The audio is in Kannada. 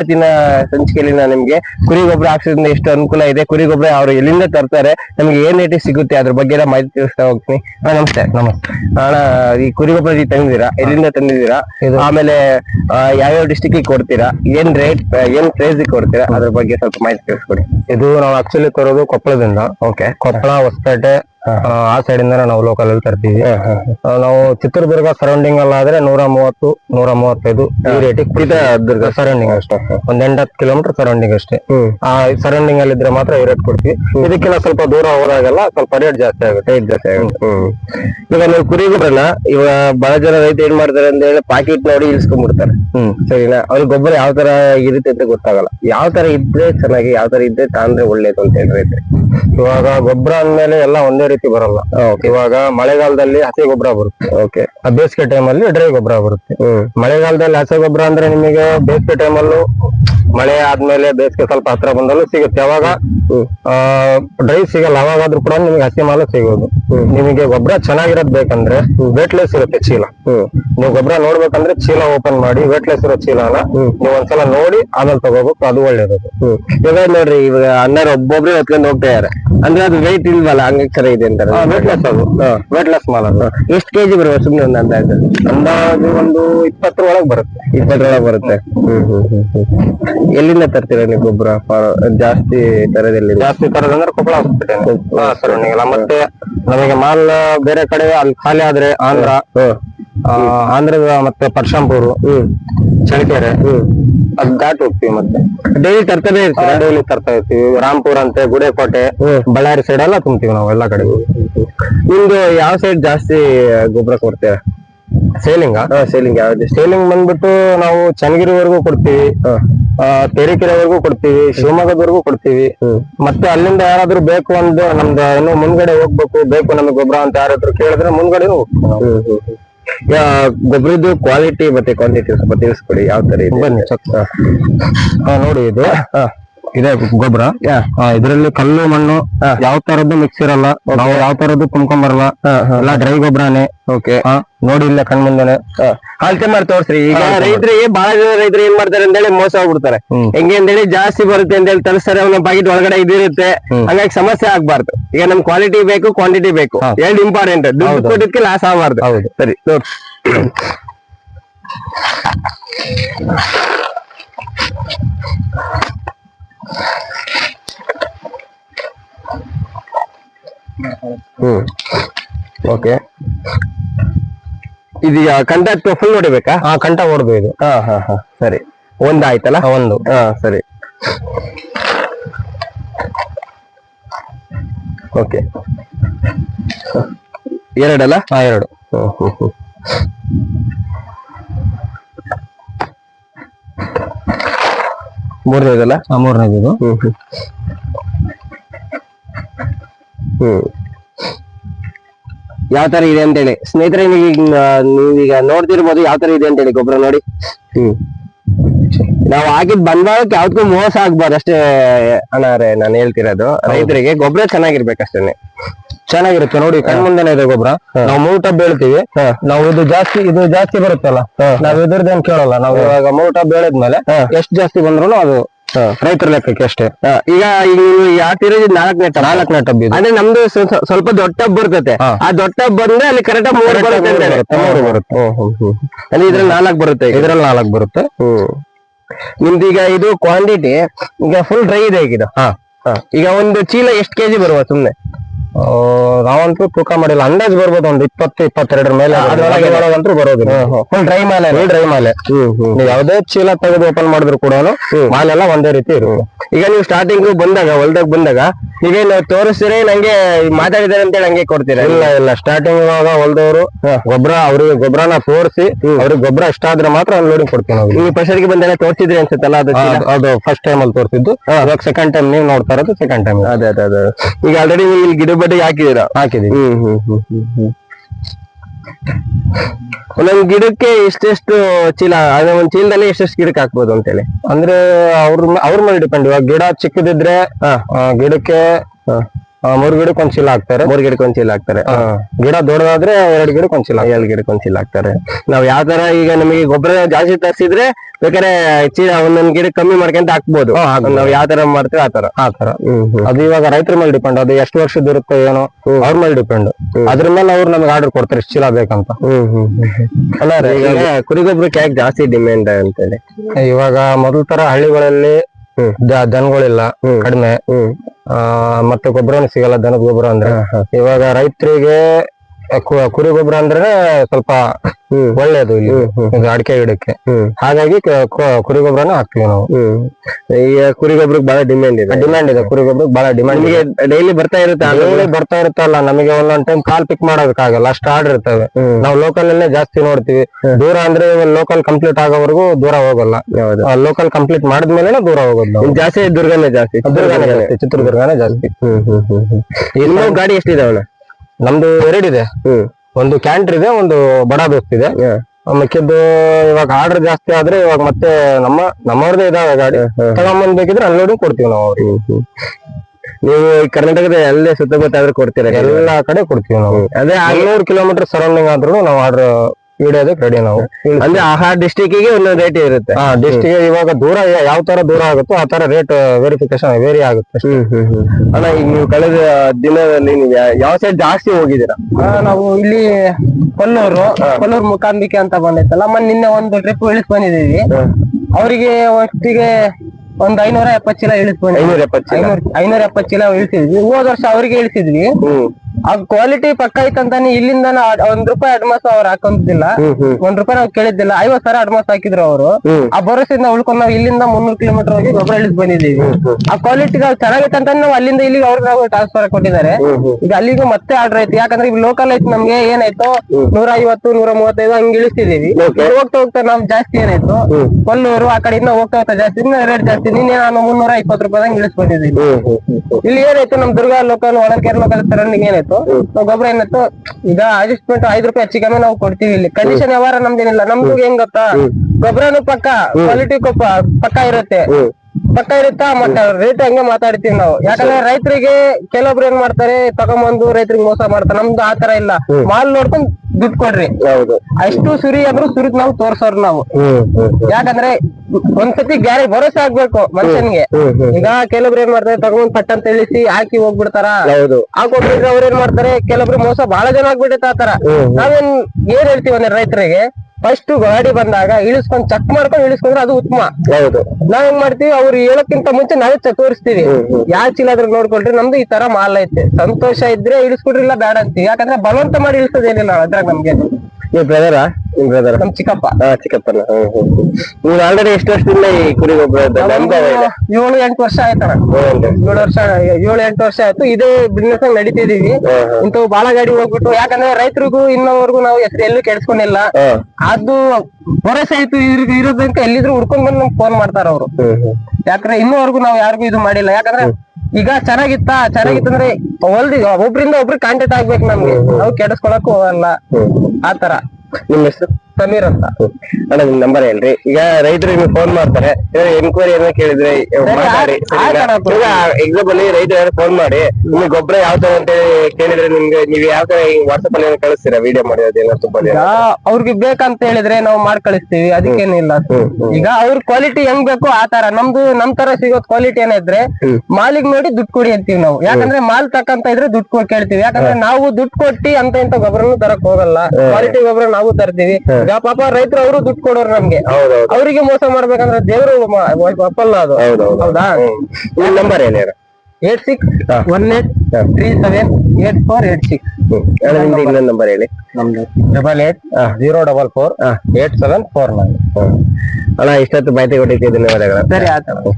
ಇವತ್ತಿನ ಸಂಚಿಕೆಯಲ್ಲಿ ನಾನು ನಿಮ್ಗೆ ಕುರಿ ಗೊಬ್ಬರ ಹಾಕ್ಸೋದ್ರಿಂದ ಎಷ್ಟು ಅನುಕೂಲ ಇದೆ ಕುರಿ ಗೊಬ್ಬರ ಅವ್ರು ಎಲ್ಲಿಂದ ತರ್ತಾರೆ ನಮ್ಗೆ ಏನ್ ರೇಟಿಗೆ ಸಿಗುತ್ತೆ ಅದ್ರ ಬಗ್ಗೆ ಎಲ್ಲ ಮಾಹಿತಿ ತಿಳಿಸ್ತಾ ಹೋಗ್ತೀನಿ. ನಮಸ್ತೆ. ನಮಸ್ತೆ. ಅಣ್ಣ ಈ ಕುರಿ ಗೊಬ್ಬರ ತಂದಿದ್ದೀರಾ? ಎಲ್ಲಿಂದ ತಂದಿದ್ದೀರಾ? ಆಮೇಲೆ ಯಾವ್ಯಾವ ಡಿಸ್ಟಿಕ್ ಕೊಡ್ತೀರಾ? ಏನ್ ರೇಟ್ ಏನ್ ಪ್ರೈಸ್ ಕೊಡ್ತೀರಾ? ಅದ್ರ ಬಗ್ಗೆ ಸ್ವಲ್ಪ ಮಾಹಿತಿ ತಿಳಿಸ್ಕೊಡಿ. ಇದು ನಾವು ಆಕ್ಚುಲಿ ತರೋದು ಕೊಪ್ಪಳದಿಂದ. ಓಕೆ. ಕೊಪ್ಪಳ ಹೊಸಪೇಟೆ ಆ, ಆ ಸೈಡ್ ಇಂದ ನಾವು ಲೋಕಲ್ ಅಲ್ಲಿ ತರ್ತೀವಿ ಆ, ನಾವು ಚಿತ್ರದುರ್ಗ ಸರೌಂಡಿಂಗ್ ಅಲ್ಲಾದ್ರೆ ನೂರ ಮೂವತ್ತು ನೂರ ಮೂವತ್ತೈದು ಈ ರೇಟಿಗೆ ಸರೌಂಡಿಂಗ್ ಅಷ್ಟೇ. ಒಂದ್ ಎಂಟತ್ತು ಕಿಲೋಮೀಟರ್ ಸರೌಂಡಿಂಗ್ ಅಷ್ಟೇ. ಆ ಸರೌಂಡಿಂಗ್ ಅಲ್ಲಿ ಇದ್ರೆ ಮಾತ್ರ ಈ ರೇಟ್ ಕೊಡ್ತೀವಿ. ಇದಕ್ಕಿಂತ ಸ್ವಲ್ಪ ದೂರ ಹೋದಾಗೆಲ್ಲ ಸ್ವಲ್ಪ ರೇಟ್ ಜಾಸ್ತಿ ಆಗುತ್ತೆ. ರೇಟ್ ಜಾಸ್ತಿ ಆಗುತ್ತೆ. ಹ್ಮ್. ಇವಾಗ ನೀವು ಕುರಿ ಗೊಬ್ಬರನ ಇವಾಗ ಬಹಳ ಜನ ರೈತ ಏನ್ ಮಾಡ್ತಾರೆ ಅಂತ ಹೇಳಿ ಪಾಕೆಟ್ ನೋಡಿ ಇಳಿಸ್ಕೊಂಡ್ಬಿಡ್ತಾರೆ. ಹ್ಮ್. ಸರಿನಾ? ಅವ್ರ ಗೊಬ್ಬರ ಯಾವ ತರ ಇರುತ್ತೆ ಅಂತ ಗೊತ್ತಾಗಲ್ಲ. ಯಾವ ತರ ಇದ್ರೆ ಚೆನ್ನಾಗಿ ಯಾವ ತರ ಇದ್ರೆ ತಾಂದ್ರೆ ಒಳ್ಳೇದು ಅಂತ ಹೇಳಿ ರೈತರು. ಇವಾಗ ಗೊಬ್ಬರ ಅಂದ್ಮೇಲೆ ಎಲ್ಲ ಒಂದೇ ರೀತಿ ಬರಲ್ಲ. ಇವಾಗ ಮಳೆಗಾಲದಲ್ಲಿ ಹಸಿ ಗೊಬ್ಬರ ಬರುತ್ತೆ. ಓಕೆ ಆ ಬೇಸಿಗೆ ಅಲ್ಲಿ ಡ್ರೈ ಗೊಬ್ಬರ ಬರುತ್ತೆ. ಮಳೆಗಾಲದಲ್ಲಿ ಹಸಿ ಗೊಬ್ಬರ ಅಂದ್ರೆ ನಿಮಗೆ ಬೇಸಿಗೆ ಟೈಮಲ್ಲೂ ಮಳೆ ಆದ್ಮೇಲೆ ಬೇಸಿಗೆ ಸ್ವಲ್ಪ ಹತ್ರ ಬಂದಲ್ಲೂ ಸಿಗುತ್ತೆ. ಅವಾಗ ಡ್ರೈ ಸಿಗಲ್ಲ ಅವಾಗಾದ್ರೂ ಕೂಡ ನಿಮ್ಗೆ ಹಸಿ ಮಾಲು ಸಿಗೋದು. ನಿಮಗೆ ಗೊಬ್ಬರ ಚೆನ್ನಾಗಿರೋದ್ ಬೇಕಂದ್ರೆ ವೇಟ್ಲೆಸ್ ಇರುತ್ತೆ ಚೀಲ. ಹ್ಮ್. ನೀವು ಗೊಬ್ಬರ ನೋಡ್ಬೇಕಂದ್ರೆ ಚೀಲ ಓಪನ್ ಮಾಡಿ ವೇಟ್ಲೆಸ್ ಇರೋ ಚೀಲನ ನೀವು ಒಂದ್ಸಲ ನೋಡಿ ಆಮೇಲೆ ತಗೋಬೇಕು ಅದು ಒಳ್ಳೇದು ಇವಾಗ ನೋಡ್ರಿ ಇವಾಗ ಅನ್ನರ್ ಒಬ್ಬೊಬ್ರು ಹೊತ್ಕೊಂಡು ಹೋಗ್ತಾ ಇದಾರೆ. ಅಂದ್ರೆ ಅದು ವೆಯ್ಟ್ ಇಲ್ವಲ್ಲ ಹಂಗಕ್ಷರ ಇದೆ ಅಂತಾರೆ. ವೇಟ್ಲೆಸ್ ಅದು. ವೇಟ್ಲೆಸ್ ಮಾಲ್ ಅದು. ಎಷ್ಟು ಕೆಜಿ ಬರುವ ಸುಮ್ನೆ ಒಂದು ಅಂದಾಜು? ಅಂದಾಜು ಒಂದು ಇಪ್ಪತ್ತರ ಒಳಗೆ ಬರುತ್ತೆ. ಇಪ್ಪತ್ತರೊಳಗೆ ಬರುತ್ತೆ. ಎಲ್ಲಿಂದ ತರ್ತೀರ ನೀವು ಗೊಬ್ಬರ? ಜಾಸ್ತಿ ತರದಲ್ಲಿ ಜಾಸ್ತಿ ತರೋದಂದ್ರೆ ಕೊಪ್ಪಳ ಹಾಸ್ಪಿಟಲ್ ಮತ್ತೆ ನಮಗೆ ಮಾಲ್ ಬೇರೆ ಕಡೆ ಅಲ್ಲಿ ಖಾಲಿ ಆದ್ರೆ ಆಂಧ್ರ ಆಂಧ್ರದ ಮತ್ತೆ ಪರ್ಶಂಪೂರು ಚಳಿಕೆರೆ ಅದ್ ದಾಟಿ ಹೋಗ್ತೀವಿ ಮತ್ತೆ. ಡೈಲಿ ತರ್ತಾನೆ ಇರ್ತೀವಿ ಡೈಲಿ ತರ್ತಾ ಇರ್ತೀವಿ. ರಾಮ್ಪುರ್ ಅಂತೆ ಗುಡೇಕೋಟೆ ಬಳ್ಳಾರಿ ಸೈಡ್ ಎಲ್ಲ ತುಂಬ್ತೀವಿ ನಾವು ಎಲ್ಲಾ ಕಡೆ. ನಿಮ್ದು ಯಾವ ಸೈಡ್ ಜಾಸ್ತಿ ಗೊಬ್ಬರ ಕೊಡ್ತೀರಾ? ಸೇಲಿಂಗ್? ಸೇಲಿಂಗ್. ಯಾವ್ದು ಸೇಲಿಂಗ್ ಬಂದ್ಬಿಟ್ಟು ನಾವು ಚನ್ನಗಿರಿವರೆಗೂ ಕೊಡ್ತೀವಿ. ತರೀಕೆರೆವರೆಗೂ ಕೊಡ್ತೀವಿ ಶಿವಮೊಗ್ಗದವರೆಗೂ ಕೊಡ್ತೀವಿ. ಮತ್ತೆ ಅಲ್ಲಿಂದ ಯಾರಾದ್ರೂ ಬೇಕು ಅಂದ್ರೆ ನಮ್ದು ಇನ್ನು ಮುಂದ್ಗಡೆ ಹೋಗ್ಬೇಕು ಬೇಕು ನಮಗೆ ಗೊಬ್ಬರ ಅಂತ ಯಾರಾದ್ರೂ ಕೇಳಿದ್ರೆ ಮುಂದ್ಗಡೆ. ಗೊಬ್ಬರದ್ದು ಕ್ವಾಲಿಟಿ ಮತ್ತೆ ಕ್ವಾಂಟಿಟಿ ಸ್ವಲ್ಪ ತಿಳಿಸ್ಕೊಡಿ ಯಾವ ತರ ಇದೆ ಬನ್ನಿ ನೋಡಿ ಇದು. ಇದೆ ಗೊಬ್ಬರ? ಇದರಲ್ಲಿ ಕಲ್ಲು ಮಣ್ಣು ಯಾವ ತರದ್ದು ಮಿಕ್ಸ್ ಇರಲ್ಲ. ನಾವು ಯಾವ ತರದ್ದು ತುಂಬ್ಕೊಂಡ್ ಬರಲ್ಲ ಎಲ್ಲ ಡ್ರೈ ಗೊಬ್ಬರನೇ. ಓಕೆ ನೋಡಿ ಇಲ್ಲ ಕಣ್ ಮುಂದೆ ಅಳತೆ ಮಾಡಿ ತೋರ್ಸ್ರಿ. ಈಗ ರೈತರಿಗೆ ಬಹಳ ಜನ ರೈತರು ಏನ್ ಮಾಡ್ತಾರೆ ಅಂತ ಹೇಳಿ ಮೋಸ ಹೋಗ್ಬಿಡ್ತಾರೆ ಹೆಂಗೆ ಅಂತ ಹೇಳಿ ಜಾಸ್ತಿ ಬರುತ್ತೆ ಅಂತ ಹೇಳಿ ತರಿಸ್ತಾರೆ ಅವ್ನ ಬಾಗಿಟ್ ಒಳಗಡೆ ಇದಿರುತ್ತೆ. ಹಂಗಾಗಿ ಸಮಸ್ಯೆ ಆಗ್ಬಾರ್ದು. ಈಗ ನಮ್ ಕ್ವಾಲಿಟಿ ಬೇಕು ಕ್ವಾಂಟಿಟಿ ಬೇಕು. ಎರಡು ಇಂಪಾರ್ಟೆಂಟ್ ದುಡ್ಡು ಲಾಸ್ ಆಗಬಾರ್ದು. ಹೌದು. ಸರಿ ನೋಡ್. ಹ್ಮ್. ಓಕೆ ಇದೀಗ ಕಂಠ ಫುಲ್ ಹೊಡಿಬೇಕಾ ಹಾ ಕಂಠ ಹೊಡೆದು ಇದು ಹಾ ಹಾ ಹಾ. ಸರಿ. ಒಂದು ಆಯ್ತಲ್ಲ? ಒಂದು. ಹಾ ಸರಿ. ಓಕೆ ಎರಡಲ್ಲ? ಹಾ ಎರಡು. ಹ್ಮ್ ಹ್ಮ್ ಹ್ಮ್. ಮೂರನೇದಲ್ಲ ಮೂರನೇದು ಇದು. ಹ್ಮ್ ಹ್ಮ್. ಹ್ಮ್. ಯಾವ ತರ ಇದೆ ಅಂತೇಳಿ? ಸ್ನೇಹಿತರೆ ನೀವೀಗ ನೀವೀಗ ನೋಡ್ತಿರ್ಬೋದು ಯಾವ ತರ ಇದೆ ಅಂತೇಳಿ ಗೊಬ್ಬರ ನೋಡಿ. ಹ್ಮ್. ನಾವು ಹಾಕಿದ್ ಬಂಡವಾಳಕ್ಕೆ ಯಾವ್ದಕ್ಕೂ ಮೋಸ ಆಗ್ಬಾರ್ದು ಅಷ್ಟೇ ಅಣ್ಣಾರೆ ನಾನು ಹೇಳ್ತಿರೋದು. ರೈತರಿಗೆ ಗೊಬ್ಬರ ಚೆನ್ನಾಗಿರ್ಬೇಕಷ್ಟೇನೆ. ಚೆನ್ನಾಗಿರುತ್ತೆ ನೋಡಿ ಕಣ್ಮುಂದೆನೆ ಇದೆ ಗೊಬ್ಬರ. ನಾವು ಮೂರು ಟಬ್ ಬೆಳಿತೀವಿ ನಾವು ಇದು ಜಾಸ್ತಿ ಇದು ಜಾಸ್ತಿ ಬರುತ್ತಲ್ಲ? ನಾವ್ ಇದ್ರದ್ದೇನ್ ಕೇಳಲ್ಲ. ನಾವು ಇವಾಗ ಮೂರು ಟಬ್ ಬೆಳೆದ್ಮೇಲೆ ಎಷ್ಟ್ ಜಾಸ್ತಿ ಬಂದ್ರು ಅದು ರೈತರ ಲೆಕ್ಕಕ್ಕೆ ಅಷ್ಟೇ. ಈಗ ಈಗ ನಾಲ್ಕನೇ ಟಬ್. ನಾಲ್ಕನೇ ಟಬ್ ಇದು. ಅಂದ್ರೆ ನಮ್ದು ಸ್ವ- ಸ್ವ- ಸ್ವಲ್ಪ ದೊಡ್ಡ ಟಬ್ ಬರ್ತದೆ ಆ ದೊಡ್ಡ ಟಬ್ ಬಂದ್ರೆ ಅಲ್ಲಿ ಕರೆಕ್ಟ್ ಮೂರು ಬರುತ್ತೆ ಮೂರು. ಅಂದ್ರೆ ಇದ್ರಲ್ಲಿ ನಾಲ್ಕು ಬರುತ್ತೆ. ಇದ್ರಲ್ಲಿ ನಾಲ್ಕು ಬರುತ್ತೆ. ನಿಮ್ದು ಈಗ ಇದು ಕ್ವಾಂಟಿಟಿ ಈಗ ಫುಲ್ ಡ್ರೈ ಇದೆ ಈಗ. ಈಗ ಒಂದು ಚೀಲ ಎಷ್ಟು ಕೆಜಿ ಬರುವ ಸುಮ್ನೆ? ನಾವಂತೂ ತೂಕ ಮಾಡಿಲ್ಲ. ಅಂದಾಜ್ ಬರ್ಬೋದು ಒಂದ್ ಇಪ್ಪತ್ತು ಇಪ್ಪತ್ತೆರಡರ ಮೇಲೆ ಬರೋದು ಒಳಗಂತೂ ಬರೋದಿಲ್ಲ. ಫುಲ್ ಡ್ರೈ ಮಾಲೆ ಫುಲ್ ಡ್ರೈ ಮಾಲೆ. ನೀವು ಯಾವುದೇ ಚೀಲ ತೆಗೆದು ಓಪನ್ ಮಾಡಿದ್ರು ಕೂಡ ಮಾಲೆಲ್ಲ ಒಂದೇ ರೀತಿ ಇರುತ್ತೆ. ಈಗ ನೀವು ಸ್ಟಾರ್ಟಿಂಗ್ ಬಂದಾಗ ಹೊಲ್ದಾಗ ಬಂದಾಗ ನೀವೇನು ತೋರಿಸ್ತೀರಿ ನಂಗೆ ಮಾತಾಡಿದಾರೆ ಅಂತೇಳಿ ಹಂಗೆ ಕೊಡ್ತೀರಾ? ಇಲ್ಲ ಇಲ್ಲ. ಸ್ಟಾರ್ಟಿಂಗ್ ಹೊಲ್ದವರು ಗೊಬ್ಬರ ಅವ್ರಿಗೆ ಗೊಬ್ಬರನ ತೋರಿಸಿ ಅವ್ರಿಗೆ ಗೊಬ್ಬರ ಇಷ್ಟ ಆದ್ರೆ ಮಾತ್ರ ಲೋಡಿಂಗ್ ಕೊಡ್ತೀವಿ ನಾವು. ನೀವು ಫಸ್ಟ್ ಬಂದೇನೆ ಬಂದಾಗ ತೋರಿಸಿದ್ರಿ ಅನ್ಸುತ್ತಲ್ಲ ಅದು ಅದು- ಫಸ್ಟ್ ಟೈಮ್ ಅಲ್ಲಿ ತೋರಿಸಿದ್ದು. ಇವಾಗ ಸೆಕೆಂಡ್ ಟೈಮ್ ನೀವು ನೋಡ್ತಾ ಇರೋದು ಸೆಕೆಂಡ್ ಟೈಮ್ ಅದೇ ಅದೇ ಅದೇ ಈಗ ಆಲ್ರೆಡಿ ನೀವು ಇಲ್ಲಿ ಗಿಡ ಬಡ್ಡಿ ಹಾಕಿದೀರಾ ಹಾಕಿದೀವಿ ಹ್ಮ್ ಹ್ಮ್ ಹ್ಮ್ ಹ್ಮ್ ಹ್ಮ್. ಒಂದೊಂದು ಗಿಡಕ್ಕೆ ಎಷ್ಟೆಷ್ಟು ಚೀಲ ಅದೇ ಒಂದ್ ಚೀಲದಲ್ಲಿ ಎಷ್ಟೆಷ್ಟು ಗಿಡಕ್ಕೆ ಹಾಕ್ಬೋದು ಅಂತೇಳಿ. ಅಂದ್ರೆ ಅವ್ರ ಅವ್ರ ಮೇಲೆ ಡಿಪೆಂಡ್ ಇವಾಗ ಗಿಡ ಚಿಕ್ಕದಿದ್ರೆ ಆ, ಗಿಡಕ್ಕೆ ಮೂರ್ ಗಿಡಕ್ಕೆ ಒಂದ್ ಚೀಲ ಹಾಕ್ತಾರೆ. ಮೂರ್ ಗಿಡಕ್ಕೆ ಒಂದ್ ಚೀಲ ಹಾಕ್ತಾರೆ ಗಿಡ ದೊಡ್ಡದಾದ್ರೆ ಎರಡ್ ಗಿಡಕ್ಕೆ ಒಂದ್ ಚೀಲ ಎರಡ್ ಗಿಡಕ್ ಗಿಡಕ್ಕೆ ಒಂದ್ ಚೀಲ ಹಾಕ್ತಾರೆ. ನಾವ್ ಯಾವ ತರ ಈಗ ನಮಗೆ ಗೊಬ್ಬರ ಜಾಸ್ತಿ ತರಿಸಿದ್ರೆ ಬೇಕಾದ್ರೆ ಚೀಲ ಒಂದೊಂದ್ ಗಿಡ ಕಮ್ಮಿ ಮಾಡ್ಕೊಂತ ಹಾಕ್ಬೋದು. ನಾವ್ ಯಾವ ತರ ಮಾಡ್ತೀವಿ ಆ ತರ. ಆ ತರ. ಅದು ಇವಾಗ ರೈತರ ಮೇಲೆ ಡಿಪೆಂಡ್ ಅದು ಎಷ್ಟು ವರ್ಷದ ಇರುತ್ತೆ ಏನೋ ಅವ್ರ ಮೇಲೆ ಡಿಪೆಂಡ್ ಅದ್ರ ಮೇಲೆ ಅವ್ರು ನಮ್ಗೆ ಆರ್ಡರ್ ಕೊಡ್ತಾರೆ ಇಷ್ಟು ಚೀಲ ಬೇಕಂತ. ಹ್ಮ್ ಹ್ಮ್ ಹ್ಮ್ ಅಲ್ಲ ಈಗ ಕುರಿ ಗೊಬ್ಬರಕ್ಕೆ ಯಾಕೆ ಜಾಸ್ತಿ ಡಿಮ್ಯಾಂಡ್ ಅಂತೇಳಿ ಇವಾಗ ಮೊದಲ ತರ ಹಳ್ಳಿಗಳಲ್ಲಿ ದನಗಳಿಲ್ಲ. ಕಡಿಮೆ. ಮತ್ತೆ ಗೊಬ್ಬರನು ಸಿಗಲ್ಲ ದನದ ಗೊಬ್ಬರ ಅಂದ್ರೆ. ಇವಾಗ ರೈತರಿಗೆ ಕು- ಕುರಿ ಗೊಬ್ಬರ ಅಂದ್ರೆ ಸ್ವಲ್ಪ ಒಳ್ಳೇದು ಇಲ್ಲಿ. ಇದು ಅಡಿಕೆ ಗಿಡಕ್ಕೆ. ಹಾಗಾಗಿ ಕ- ಕು- ಕುರಿ ಗೊಬ್ಬರನ ಹಾಕ್ತಿವಿ ನಾವು. ಹ್ಮ್. ಈಗ ಕುರಿ ಗೊಬ್ಬರಕ್ಕೆ ಬಹಳ ಡಿಮ್ಯಾಂಡ್ ಇದೆ. ಡಿಮ್ಯಾಂಡ್ ಇದೆ. ಕುರಿ ಗೊಬ್ಬರ ಬಹಳ ಡಿಮ್ಯಾಂಡ್ ನಿಮಗೆ ಡೈಲಿ ಬರ್ತಾ ಇರುತ್ತೆ ಆರ್ಡರ್ ಡೈಲಿ ಬರ್ತಾ ಇರುತ್ತಲ್ಲ ನಮಗೆ ಒಂದೊಂದ್ ಟೈಮ್ ಕಾಲ್ ಪಿಕ್ ಮಾಡೋದಕ್ಕಾಗಲ್ಲ. ಅಷ್ಟು ಆರ್ಡರ್ ಇರ್ತವೆ ಹ್ಮ್. ನಾವು ಲೋಕಲ್ ಅಲ್ಲೇ ಜಾಸ್ತಿ ನೋಡ್ತೀವಿ. ದೂರ ಅಂದ್ರೆ ಲೋಕಲ್ ಕಂಪ್ಲೀಟ್ ಆಗೋವರೆಗೂ ದೂರ ಹೋಗಲ್ಲ. ಹೌದು. ಲೋಕಲ್ ಕಂಪ್ಲೀಟ್ ಮಾಡಿದ್ಮೇಲೆ ದೂರ ಹೋಗೋದು ನಾವು. ಜಾಸ್ತಿ ದುರ್ಗನೇ ಜಾಸ್ತಿ. ದುರ್ಗಾನೇ ಜಾಸ್ತಿ. ಚಿತ್ರದುರ್ಗನೇ ಜಾಸ್ತಿ. ಹ್ಮ್ ಹ್ಮ್ ಹ್ಮ್ ಹ್ಮ್. ನಿಮ್ಮ ಗಾಡಿ ಎಷ್ಟಿದಾವಣ ನಮ್ದು ಎರಡಿದೆ ಒಂದು ಕ್ಯಾಂಟರ್ ಇದೆ ಒಂದು ಬಡ ಹಾ. ಮಿಕ್ಕಿದ್ದು ಇವಾಗ ಆರ್ಡರ್ ಜಾಸ್ತಿ ಆದ್ರೆ ಇವಾಗ ಮತ್ತೆ ನಮ್ಮ ನಮ್ಮವ್ರದೇ ಇದಾವೆ ಗಾಡಿ. ತಗೊಂಬಂದ್ ಬೇಕಿದ್ರೆ ಅನ್ಲೋಡಿಂಗ್ ಕೊಡ್ತೀವಿ ನಾವು ಅವ್ರಿಗೆ. ನೀವು ಈ ಕರ್ನಾಟಕದ ಎಲ್ಲೇ ಸುತ್ತಮುತ್ತ ಆದ್ರೂ ಕೊಡ್ತೀರಾ ಎಲ್ಲಾ ಕಡೆ ಕೊಡ್ತೀವಿ ನಾವು. ಅದೇ ಆ- ಹನ್ನೂರು ಕಿಲೋಮೀಟರ್ ಸರೌಂಡಿಂಗ್ ಆದ್ರೂ ನಾವು ಆರ್ಡರ್ ಇಡೋದಕ್ಕೆ ರೆಡಿ ನಾವು. ಅಂದ್ರೆ ಆಹಾರ ಡಿಸ್ಟಿಕ್ಗೆ ಒಂದೊಂದು ರೇಟ್ ಇರುತ್ತೆ. ಹಾ ಡಿಸ್ಟಿಕ್ ಇವಾಗ ದೂರ ಯಾವ ತರ ದೂರ ಆಗುತ್ತೋ ಆ ತರ ರೇಟ್ ವೆರಿಫಿಕೇಶನ್ ವೇರಿ ಆಗುತ್ತೆ ಅಲ್ಲ ಅಣ್ಣ ಈಗ ನೀವು ಕಳೆದ ದಿನದಲ್ಲಿ ನೀವು ಯಾವ ಸೈಡ್ ಜಾಸ್ತಿ ಹೋಗಿದ್ದೀರಾ? ನಾವು ಇಲ್ಲಿ ಕೊಲ್ಲೂರು ಕೊಲ್ಲೂರು ಮುಖಾಂಬಿಕೆ ಅಂತ ಬಂದೈತಲ್ಲ ಮೊನ್ನೆ ನಿನ್ನೆ ಒಂದು ಟ್ರಿಪ್ ಇಳಿಸ್ ಬಂದಿದೀವಿ ಅವರಿಗೆ ಒಟ್ಟಿಗೆ ಒಂದ್ ಐನೂರ ಎಪ್ಪತ್ ಚೀಲ ಇಳಿಸ್ ಬಂದಿದ್ವಿ ಐನೂರ ಎಪ್ಪತ್ತು ಚೀಲ. ಐನೂರ ಐನೂರ ಎಪ್ಪತ್ ಚೀಲ ಇಳಿಸಿದ್ವಿ. ಹೋದ ವರ್ಷ ಅವ್ರಿಗೆ ಇಳಿಸಿದ್ವಿ. ಆ ಕ್ವಾಲಿಟಿ ಪಕ್ಕ ಐತಂತಾನೆ ಇಲ್ಲಿಂದ ಒಂದ್ ರೂಪಾಯಿ ಅಡ್ಮಾಸ್ ಅವ್ರು ಹಾಕೊಂತಿಲ್ಲ ಒಂದ್ ರೂಪಾಯಿ ನಾವು ಕೇಳಿದ್ದಿಲ್ಲ. ಐವತ್ ಸಾವಿರ ಅಡ್ಮಾಸ್ ಹಾಕಿದ್ರು ಅವರು. ಆ ಭರೋಸೆಯಿಂದ ಉಳ್ಕೊಂಡ್ ನಾವು ಇಲ್ಲಿಂದ ಮುನ್ನೂರು ಕಿಲೋಮೀಟರ್ ಹೋಗಿ ಗೊಬ್ಬರ ಇಳಿಸ್ ಬಂದಿದ್ದೀವಿ. ಆ ಕ್ವಾಲಿಟಿ ಚೆನ್ನಾಗೈತೆ ಅಂತ ನಾವು ಅಲ್ಲಿಂದ ಇಲ್ಲಿಗೆ ಅವ್ರಿಗೆ ನಾವು ಟ್ರಾನ್ಸ್ಫರ್ ಕೊಟ್ಟಿದ್ದಾರೆ. ಈಗ ಅಲ್ಲಿಗೂ ಮತ್ತೆ ಆರ್ಡರ್ ಐತಿ. ಯಾಕಂದ್ರೆ ಈಗ ಲೋಕಲ್ ಐತಿ ನಮ್ಗೆ ಏನಾಯ್ತು ನೂರ ಐವತ್ತು ನೂರ ಮೂವತ್ತೈದು ಹಂಗ್ ಇಳಿಸಿದೀವಿ ಹೋಗ್ತಾ ಹೋಗ್ತಾ ನಮ್ ಜಾಸ್ತಿ ಏನಾಯ್ತು? ಕೊಲ್ಲೂರು ಆ ಕಡೆ ಇನ್ನ ಹೋಗ್ತಾ ಹೋಗ್ತಾ ಜಾಸ್ತಿ ರೇಟ್ ಜಾಸ್ತಿ. ನಿನ್ನೆ ನಾನು ಮುನ್ನೂರ ಇಪ್ಪತ್ತು ರೂಪಾಯಿ ಇಳಿಸ್ ಬಂದಿದ್ದೀನಿ ಹ್ಮ್ ಹ್ಮ್ ಹ್ಮ್. ಇಲ್ಲಿ ಏನಾಯ್ತು ನಮ್ Durga local Olakere local surrounding ಏನಾಯ್ತು? ನಾವು ಗೊಬ್ಬರ ಏನಾಯ್ತು ಈಗ ಅಡ್ಜಸ್ಟ್ಮೆಂಟ್ ಐದು ರೂಪಾಯಿ ಹೆಚ್ಚಿಗೆ ಕಮ್ಮಿ ನಾವು ಕೊಡ್ತೀವಿ ಇಲ್ಲಿ. ಕಂಡೀಷನ್ ವ್ಯವಹಾರ ನಮ್ದೇನಿಲ್ಲ ನಮ್ದು ಹೆಂಗ್ ಗೊತ್ತಾ? ಗೊಬ್ಬರನು ಪಕ್ಕ ಕ್ವಾಲಿಟಿ ಪಕ್ಕ ಇರುತ್ತೆ. ಪಕ್ಕ ಇರುತ್ತಾ? ಮತ್ತೆ ರೇಟ್ ಹಂಗೆ ಮಾತಾಡ್ತೀವಿ ನಾವು. ಯಾಕಂದ್ರೆ ರೈತರಿಗೆ ಕೆಲವೊಬ್ರು ಏನ್ ಮಾಡ್ತಾರೆ ತಗೊಂಬಂದು ರೈತರಿಗೆ ಮೋಸ ಮಾಡ್ತಾರೆ. ನಮ್ದು ಆತರ ಇಲ್ಲ. ಮಾಲ್ ನೋಡ್ಕೊಂಡ್ ದುಡ್ಡು ಕೊಡ್ರಿ. ಹೌದು. ಅಷ್ಟು ಸುರಿ ಆದ್ರೂ ಸುರಿದ್ ನಾವು ತೋರ್ಸೋರ್ ನಾವು. ಯಾಕಂದ್ರೆ ಒಂದ್ಸತಿ ಗ್ಯಾರಿ ಭರೋಸೆ ಆಗ್ಬೇಕು ಮನುಷ್ಯನ್ಗೆ. ಈಗ ಕೆಲವ್ರು ಏನ್ ಮಾಡ್ತಾರೆ ತಗೊಂಡ್ ಪಟ್ಟ ಅಂತ ತಿಳಿಸಿ ಹಾಕಿ ಹೋಗ್ಬಿಡ್ತಾರ? ಹೌದು. ಹಾಕೊಟ್ಟಿದ್ರೆ ಅವ್ರ ಏನ್ ಮಾಡ್ತಾರೆ ಕೆಲವೊಬ್ರು ಮೋಸ ಬಹಳ ಜನ ಆಗ್ಬಿಟ್ಟೈತೆ ಆತರ ನಾವೇನ್ ಏನ್ ಹೇಳ್ತೀವಿ ಅಂದ್ರೆ ರೈತರಿಗೆ? ಫಸ್ಟ್ ಗಾಡಿ ಬಂದಾಗ ಇಳಿಸ್ಕೊಂಡ್ ಚೆಕ್ ಮಾಡ್ಕೊಂಡು ಇಳಿಸ್ಕೊಂಡ್ರೆ ಅದು ಉತ್ತಮ. ಹೌದು. ನಾವ್ ಹೆಂಗ್ ಮಾಡ್ತೀವಿ? ಅವ್ರು ಹೇಳಕ್ಕಿಂತ ಮುಂಚೆ ನಾವೇ ತೋರಿಸ್ತೀವಿ. ಯಾವ ಚೀಲ ಆದ್ರೂ ನೋಡ್ಕೊಳ್ರಿ ನಮ್ದು ಈ ತರ ಮಾಲ್ ಐತೆ. ಸಂತೋಷ ಇದ್ರೆ ಇಳಿಸ್ಕೊಡ್ರಿ ಇಲ್ಲ ಬೇಡ ಅಂತೀವಿ. ಯಾಕಂದ್ರೆ ಬಲವಂತ ಮಾಡಿ ಇಳಿಸೋದೇನಿಲ್ಲ ಅದ್ರಾಗ ನಮ್ಗೆ. ಬ್ರದರಾ ನಿಮ್ ಬ್ರದರ್ ನಮ್ ಚಿಕ್ಕಪ್ಪ. ಹಾ ಚಿಕ್ಕಪ್ಪನ. ಹ್ಮ್ ಹ್ಮ್ ಹ್ಮ್. ನೀವು ಆಲ್ರೆಡಿ ಎಷ್ಟು ವರ್ಷದಿಂದ ಈ ಕುರಿ ಗೊಬ್ಬರ ಅನುಭವ ಇದೆ. ಏಳು ಎಂಟು ವರ್ಷ ಆಯ್ತಣ. ಏಳು ವರ್ಷ ಏಳು ಎಂಟು ವರ್ಷ ಆಯ್ತು. ಇದೇ ಬಿಸ್ನೆಸ್ ನಡೀತಿದೀವಿ ಇಂಥವು ಬಾಳ ಗಾಡಿ ಹೋಗ್ಬಿಟ್ಟು ಯಾಕಂದ್ರೆ ರೈತರಿಗೂ ಇನ್ನೋವರೆಗೂ ನಾವು ಹೆಸರು ಎಲ್ಲೂ ಕೆಡ್ಸ್ಕೊಂಡಿಲ್ಲ. ಅದು ಭರೋಸೆ ಆಯ್ತು ಇವ್ರಿಗೆ ಇರೋದಂತ ಎಲ್ಲಿದ್ರು ಹುಡ್ಕೊಂಡ್ ಬಂದು ನಮ್ಗೆ ಫೋನ್ ಮಾಡ್ತಾರ ಅವ್ರು. ಯಾಕಂದ್ರೆ ಇನ್ನೂವರೆಗೂ ನಾವು ಯಾರಿಗೂ ಇದು ಮಾಡಿಲ್ಲ. ಯಾಕಂದ್ರೆ ಈಗ ಚೆನ್ನಾಗಿತ್ತ? ಚೆನ್ನಾಗಿತ್ತಂದ್ರೆ ಹೊಲ್ದಿ ಒಬ್ರಿಂದ ಒಬ್ರಿಗೆ ಕಾಂಟ್ಯಾಕ್ಟ್ ಆಗ್ಬೇಕು ನಮ್ಗೆ. ನಾವು ಕೆಡಿಸ್ಕೊಳಕ್ ಹೋಗಲ್ಲ. ಆತರ ನಿಮ್ಮ ಹೆಸರು ಸಮೀರ್ ಅಂತ. ಅಣ್ಣ ನಿಮ್ ನಂಬರ್ ಹೇಳ್ರಿ. ಈಗ ರೈತರು ನಿಮ್ಗೆ ಫೋನ್ ಮಾಡ್ತಾರೆ. ಎನ್ಕ್ವೈರಿ ಏನೋ ಕೇಳಿದ್ರೆ ಮಾತಾಡಿ. ಎಕ್ಸಾಂಪಲ್ ರೈತರು ಯಾರು ಫೋನ್ ಮಾಡಿ ನಿಮ್ಗೆ ಗೊಬ್ಬರ ಯಾವ ತರ ಅಂತ ಕೇಳಿದ್ರೆ ನಿಮ್ಗೆ ನೀವ್ ಯಾವ ತರ ವಾಟ್ಸಪ್ ಅಲ್ಲಿ ಕಳಿಸ್ತೀರಾ? ವಿಡಿಯೋ ಮಾಡಿ ಅದೆಲ್ಲ ತುಂಬಾ ಅವ್ರಿಗೆ ಬೇಕಂತ ಹೇಳಿದ್ರೆ ನಾವು ಮಾಡಿ ಕಳಿಸ್ತೀವಿ ಅದಕ್ಕೇನಿಲ್ಲ ಈಗ ಅವ್ರ ಕ್ವಾಲಿಟಿ ಹೆಂಗ್ ಬೇಕು ಆ ತರ. ನಮ್ದು ನಮ್ ತರ ಸಿಗೋ ಕ್ವಾಲಿಟಿ ಏನಿದ್ರೆ ಮಾಲಿಗ್ ನೋಡಿ ದುಡ್ಡು ಕೊಡಿ ಅಂತೀವಿ ನಾವು. ಯಾಕಂದ್ರೆ ಮಾಲ್ ತಕ್ಕಂತ ಇದ್ರೆ ದುಡ್ಡು ಕೊಡ್ ಕೇಳ್ತೀವಿ. ಯಾಕಂದ್ರೆ ನಾವು ದುಡ್ಡು ಕೊಟ್ಟಿ ಅಂತ ಇಂತ ಗೊಬ್ಬರನು ತರಕ್ ಹೋಗಲ್ಲ. ಕ್ವಾಲಿಟಿ ಗೊಬ್ಬರ ನಾವು ತರ್ತೀವಿ. ಈಗ ಪಾಪ ರೈತರು ಅವರು ದುಡ್ಡು ಕೊಡೋರು ನಮ್ಗೆ. ಹೌದೌದು. ಅವರಿಗೆ ಮೋಸ ಮಾಡ್ಬೇಕಂದ್ರೆ ದೇವರು ಅಪ್ಪಲ್ಲ ಅದು. ಹೌದೌದು. ಹೌದಾ? ನಿಮ್ ನಂಬರ್ ಹೇಳಿ? ಅಣ್ಣ. Eight six one eight three seven eight four eight six. ನಿಮ್ದು ಇನ್ನೊಂದು ನಂಬರ್ ಹೇಳಿ. ನಮ್ದು double eight zero double four eight seven four nine. ಹ್ಮ್. ಅಣ್ಣ ಇಷ್ಟೊತ್ತು ಮಾಹಿತಿ ಕೊಟ್ಟಿದ್ದೀವಿ ಧನ್ಯವಾದಗಳು. ಸರಿ ಆಯ್ತು.